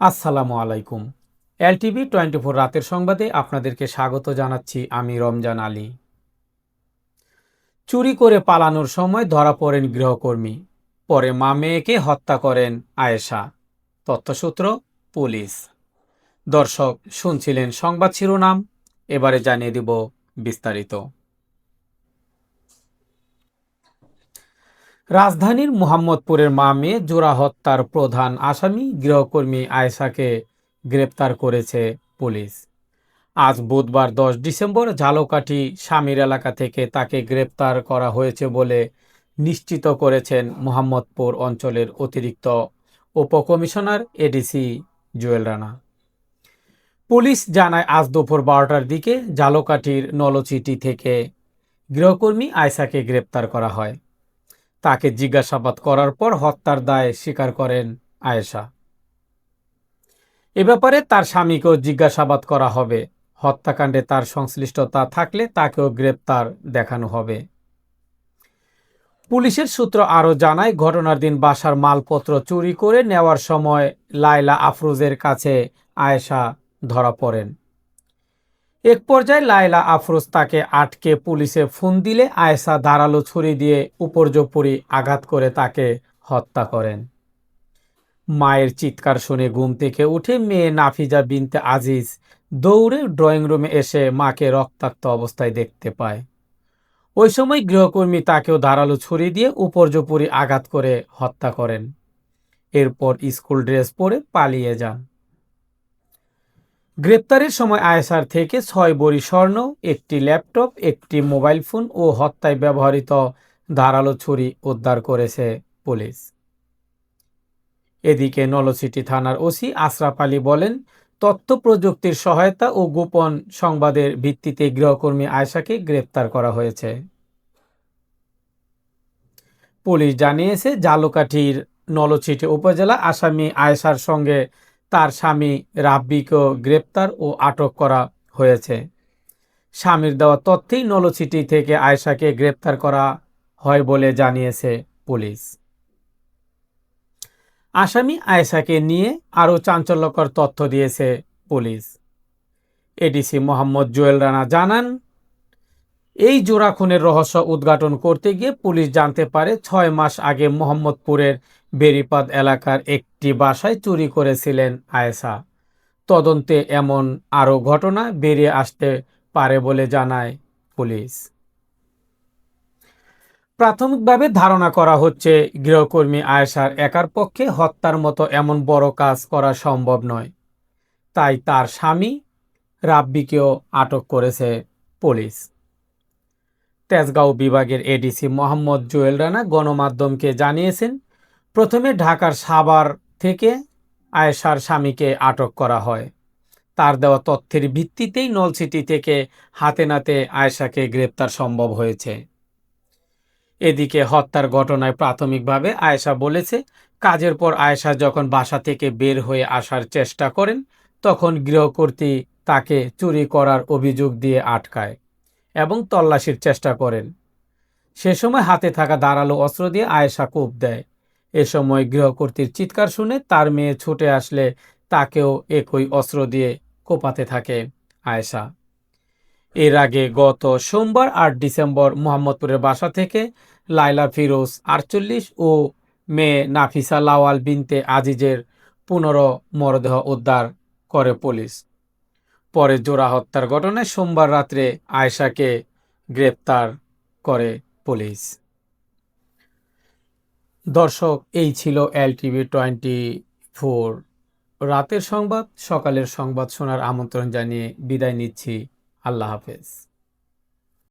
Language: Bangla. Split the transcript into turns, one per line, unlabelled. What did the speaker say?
আসসালামু আলাইকুম। এলটিভি টোয়েন্টি ফোর রাতের সংবাদে আপনাদেরকে স্বাগত জানাচ্ছি আমি রমজান আলী। চুরি করে পালানোর সময় ধরা পড়েন গৃহকর্মী, পরে মা মেয়েকে হত্যা করেন আয়েশা, তথ্যসূত্র পুলিশ। দর্শক, শুনছিলেন সংবাদ শিরোনাম, এবারে জানিয়ে দিব বিস্তারিত। রাজধানীর মোহাম্মদপুরের মা মেয়ে জোড়া হত্যার প্রধান আসামি গৃহকর্মী আয়েশাকে গ্রেপ্তার করেছে পুলিশ। আজ বুধবার দশ ডিসেম্বর ঝালকাঠি স্বামীর এলাকা থেকে তাকে গ্রেপ্তার করা হয়েছে বলে নিশ্চিত করেছেন মোহাম্মদপুর অঞ্চলের অতিরিক্ত উপকমিশনার এডিসি জুয়েল রানা। পুলিশ জানায়, আজ দুপুর বারোটার দিকে ঝালকাঠির নলচিটি থেকে গৃহকর্মী আয়সাকে গ্রেপ্তার করা হয়। তাকে জিজ্ঞাসাবাদ করার পর হত্যার দায় স্বীকার করেন আয়েশা। এ ব্যাপারে তার স্বামীকেও জিজ্ঞাসাবাদ করা হবে। হত্যাকাণ্ডে তার সংশ্লিষ্টতা থাকলে তাকেও গ্রেপ্তার দেখানো হবে। পুলিশের সূত্র আরও জানায়, ঘটনার দিন বাসার মালপত্র চুরি করে নেওয়ার সময় লাইলা আফরোজের কাছে আয়েশা ধরা পড়েন। এক পর্যায়ে লায়লা আফরোজ তাকে আটকে পুলিশে ফোন দিলে আয়েশা ধারালো ছুরি দিয়ে উপর্যপরি আঘাত করে তাকে হত্যা করেন। মায়ের চিৎকার শুনে ঘুম থেকে উঠে মেয়ে নাফিজা বিনতে আজিজ দৌড়ে ড্রয়িং রুমে এসে মাকে রক্তাক্ত অবস্থায় দেখতে পায়। ওই সময় গৃহকর্মী তাকেও ধারালো ছুরি দিয়ে উপর্যপরি আঘাত করে হত্যা করেন। এরপর স্কুল ড্রেস পরে পালিয়ে যান। গ্রেপ্তারের সময় আয়েসার থেকে ছয় বড়ি স্বর্ণ, একটি ল্যাপটপ, একটি মোবাইল ফোন ও হত্যায় ব্যবহৃত ধারালো ছুরি উদ্ধার করেছে পুলিশ। এদিকে নলসিটি থানার ওসি আশরাফ আলী বলেন, তথ্য প্রযুক্তির সহায়তা ও গোপন সংবাদের ভিত্তিতে গৃহকর্মী আয়েশাকে গ্রেপ্তার করা হয়েছে। পুলিশ জানিয়েছে জালুকাঠির নলছিটি উপজেলা আসামি আয়েশার সঙ্গে তার স্বামী রাব্বিকেও গ্রেপ্তার ও আটক করা হয়েছে। স্বামীর দেওয়া তথ্যেই নলছিটি থেকে আয়সাকে গ্রেপ্তার করা হয় বলে জানিয়েছে পুলিশ। আসামি আয়েশাকে নিয়ে আরও চাঞ্চল্যকর তথ্য দিয়েছে পুলিশ। এডিসি মোহাম্মদ জুয়েল রানা জানান এই জোড়া খুনের রহস্য উদ্ঘাটন করতে গিয়ে পুলিশ জানতে পারে ছয় মাস আগে মোহাম্মদপুরের বেরিপাদ এলাকার একটি বাসায় চুরি করেছিলেন আয়েশা। তদন্তে এমন আরও ঘটনা বেরিয়ে আসতে পারে বলে জানায় পুলিশ। প্রাথমিকভাবে ধারণা করা হচ্ছে, গৃহকর্মী আয়েশার একার পক্ষে হত্যার মতো এমন বড় কাজ করা সম্ভব নয়। তাই তার স্বামী রাব্বিকেও আটক করেছে পুলিশ। তেজগাঁও বিভাগের এডিসি মোহাম্মদ জুয়েল রানা গণমাধ্যমকে জানিয়েছেন, প্রথমে ঢাকার সাভার থেকে আয়েশার স্বামীকে আটক করা হয়। তার দেওয়া তথ্যের ভিত্তিতেই নলসিটি থেকে হাতে নাতে আয়েশাকে গ্রেপ্তার সম্ভব হয়েছে। এদিকে হত্যার ঘটনায় প্রাথমিকভাবে আয়েশা বলেছে, কাজের পর আয়েশা যখন বাসা থেকে বের হয়ে আসার চেষ্টা করেন, তখন গৃহকর্তী তাকে চুরি করার অভিযোগ দিয়ে আটকায়। এবং তল্লাশির চেষ্টা করেন। সে সময় হাতে থাকা দাঁড়াল অস্ত্র দিয়ে আয়েশা কোপ দেয়। এ সময় গৃহকর্তীর চিৎকার শুনে তার মেয়ে ছুটে আসলে তাকেও একই অস্ত্র দিয়ে কোপাতে থাকে আয়েশা। এর আগে গত সোমবার আট ডিসেম্বর মোহাম্মদপুরের বাসা থেকে লাইলা ফিরোজ আটচল্লিশ ও মেয়ে নাফিসা লাওয়াল বিনতে আজিজের পুনর মরদেহ উদ্ধার করে পুলিশ। পরে জোড়া হত্যার ঘটনায় সোমবার রাত্রে আয়েশাকে গ্রেপ্তার করে পুলিশ। দর্শক, এই ছিল এল টিভি টোয়েন্টি ফোর রাতের সংবাদ, সকালের সংবাদ শোনার আমন্ত্রণ জানিয়ে বিদায় নিচ্ছি। আল্লাহ হাফেজ।